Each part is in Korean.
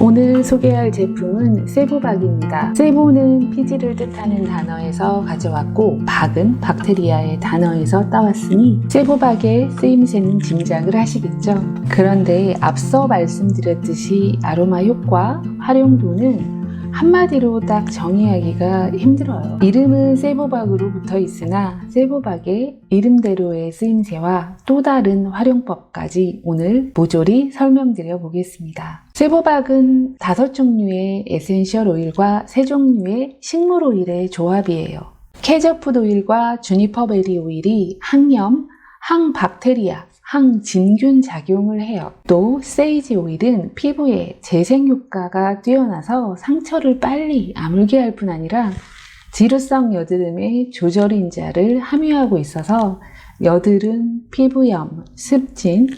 오늘 소개할 제품은 세보박입니다. 세보는 피지를 뜻하는 단어에서 가져왔고 박은 박테리아의 단어에서 따왔으니 세보박의 쓰임새는 짐작을 하시겠죠. 그런데 앞서 말씀드렸듯이 아로마 효과, 활용도는 한마디로 딱 정의하기가 힘들어요. 이름은 세보박으로 붙어 있으나 세보박의 이름대로의 쓰임새와 또 다른 활용법까지 오늘 모조리 설명드려 보겠습니다. 세보박은 다섯 종류의 에센셜 오일과 세 종류의 식물 오일의 조합이에요. 캐저푸드 오일과 주니퍼 베리 오일이 항염, 항박테리아, 항진균 작용을 해요. 또 세이지 오일은 피부에 재생 효과가 뛰어나서 상처를 빨리 아물게 할 뿐 아니라 지루성 여드름의 조절 인자를 함유하고 있어서 여드름, 피부염, 습진,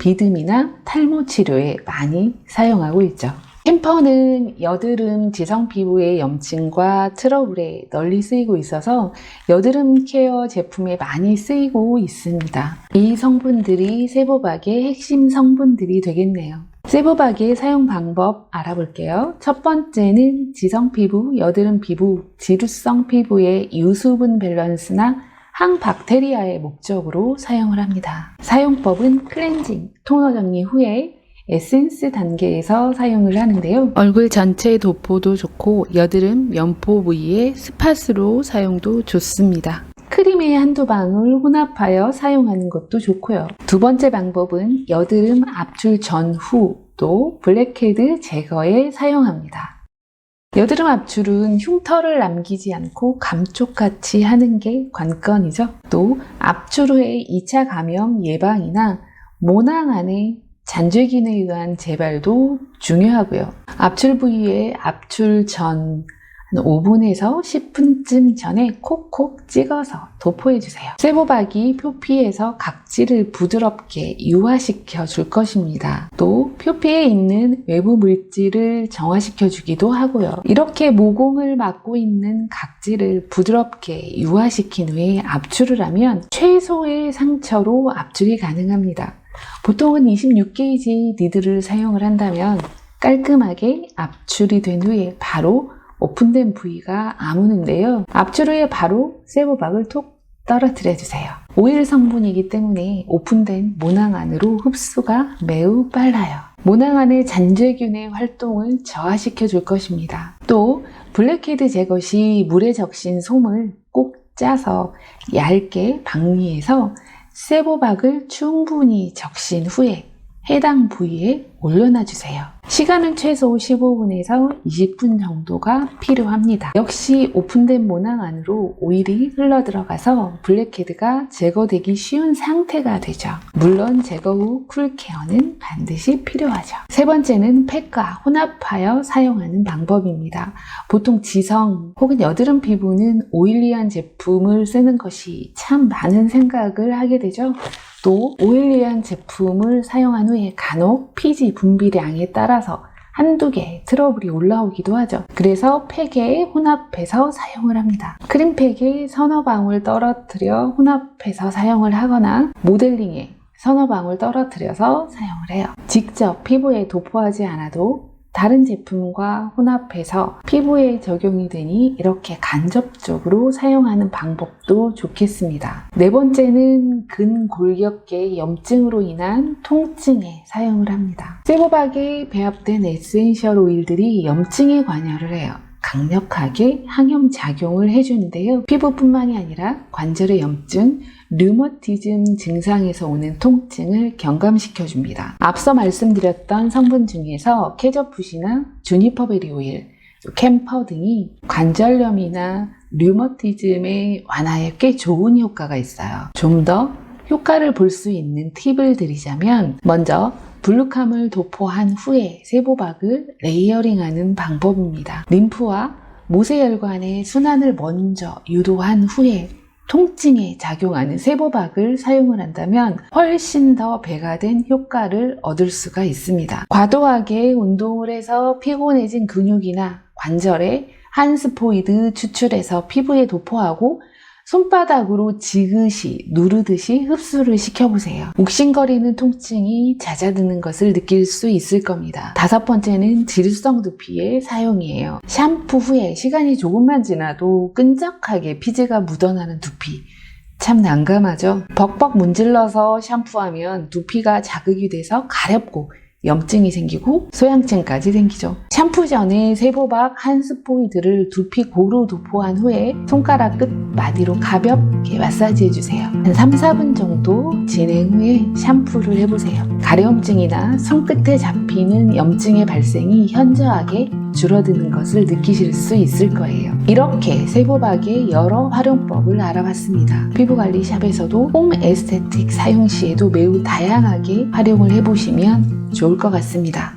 비듬이나 탈모 치료에 많이 사용하고 있죠. 캠퍼는 여드름 지성 피부의 염증과 트러블에 널리 쓰이고 있어서 여드름 케어 제품에 많이 쓰이고 있습니다. 이 성분들이 세보박의 핵심 성분들이 되겠네요. 세보박의 사용 방법 알아볼게요. 첫 번째는 지성 피부, 여드름 피부, 지루성 피부의 유수분 밸런스나 항박테리아의 목적으로 사용을 합니다. 사용법은 클렌징, 토너 정리 후에 에센스 단계에서 사용을 하는데요. 얼굴 전체 도포도 좋고 여드름, 면포 부위에 스팟으로 사용도 좋습니다. 크림에 한두 방울 혼합하여 사용하는 것도 좋고요. 두 번째 방법은 여드름 압출 전후 또 블랙헤드 제거에 사용합니다. 여드름 압출은 흉터를 남기지 않고 감쪽같이 하는 게 관건이죠. 또 압출 후에 2차 감염 예방이나 모낭 안에 잔재균에 의한 재발도 중요하고요. 압출 부위에 압출 전한 5분에서 10분쯤 전에 콕콕 찍어서 도포해주세요. 쇠보박이 표피에서 각질을 부드럽게 유화시켜 줄 것입니다. 또 표피에 있는 외부 물질을 정화시켜 주기도 하고요. 이렇게 모공을 막고 있는 각질을 부드럽게 유화시킨 후에 압출을 하면 최소의 상처로 압출이 가능합니다. 보통은 26게이지 니드를 사용을 한다면 깔끔하게 압출이 된 후에 바로 오픈된 부위가 아무는데요. 압출 후에 바로 세보박을 톡 떨어뜨려 주세요. 오일 성분이기 때문에 오픈된 모낭 안으로 흡수가 매우 빨라요. 모낭 안의 잔재균의 활동을 저하시켜 줄 것입니다. 또 블랙헤드 제거 시 물에 적신 솜을 꼭 짜서 얇게 박리해서 세보박을 충분히 적신 후에 해당 부위에 올려놔 주세요. 시간은 최소 15분에서 20분 정도가 필요합니다. 역시 오픈된 모낭 안으로 오일이 흘러 들어가서 블랙헤드가 제거되기 쉬운 상태가 되죠. 물론 제거 후 쿨케어는 반드시 필요하죠. 세 번째는 팩과 혼합하여 사용하는 방법입니다. 보통 지성 혹은 여드름 피부는 오일리한 제품을 쓰는 것이 참 많은 생각을 하게 되죠. 또 오일리한 제품을 사용한 후에 간혹 피지 분비량에 따라서 한두 개 트러블이 올라오기도 하죠. 그래서 팩에 혼합해서 사용을 합니다. 크림팩에 서너 방울 떨어뜨려 혼합해서 사용을 하거나 모델링에 서너 방울 떨어뜨려서 사용을 해요. 직접 피부에 도포하지 않아도 다른 제품과 혼합해서 피부에 적용이 되니 이렇게 간접적으로 사용하는 방법도 좋겠습니다. 네 번째는 근골격계 염증으로 인한 통증에 사용을 합니다. 세보박에 배합된 에센셜 오일들이 염증에 관여를 해요. 강력하게 항염 작용을 해주는데요. 피부뿐만이 아니라 관절의 염증, 류머티즘 증상에서 오는 통증을 경감시켜 줍니다. 앞서 말씀드렸던 성분 중에서 캐저풋이나 주니퍼베리 오일, 캠퍼 등이 관절염이나 류머티즘의 완화에 꽤 좋은 효과가 있어요. 좀 더 효과를 볼 수 있는 팁을 드리자면 먼저 블루캄을 도포한 후에 세보박을 레이어링하는 방법입니다. 림프와 모세혈관의 순환을 먼저 유도한 후에 통증에 작용하는 세보박을 사용을 한다면 훨씬 더 배가 된 효과를 얻을 수가 있습니다. 과도하게 운동을 해서 피곤해진 근육이나 관절에 한스포이드 추출해서 피부에 도포하고 손바닥으로 지그시 누르듯이 흡수를 시켜보세요. 욱신거리는 통증이 잦아드는 것을 느낄 수 있을 겁니다. 다섯 번째는 질성 두피의 사용이에요. 샴푸 후에 시간이 조금만 지나도 끈적하게 피지가 묻어나는 두피. 참 난감하죠? 벅벅 문질러서 샴푸하면 두피가 자극이 돼서 가렵고 염증이 생기고 소양증까지 생기죠. 샴푸 전에 세보박 한 스포이드를 두피 고루 도포한 후에 손가락 끝 마디로 가볍게 마사지 해주세요. 한 3, 4분 정도 진행 후에 샴푸를 해보세요. 가려움증이나 손끝에 잡히는 염증의 발생이 현저하게 줄어드는 것을 느끼실 수 있을 거예요. 이렇게 세보박의 여러 활용법을 알아봤습니다. 피부관리샵에서도 홈 에스테틱 사용 시에도 매우 다양하게 활용을 해보시면 좋을 것 같습니다.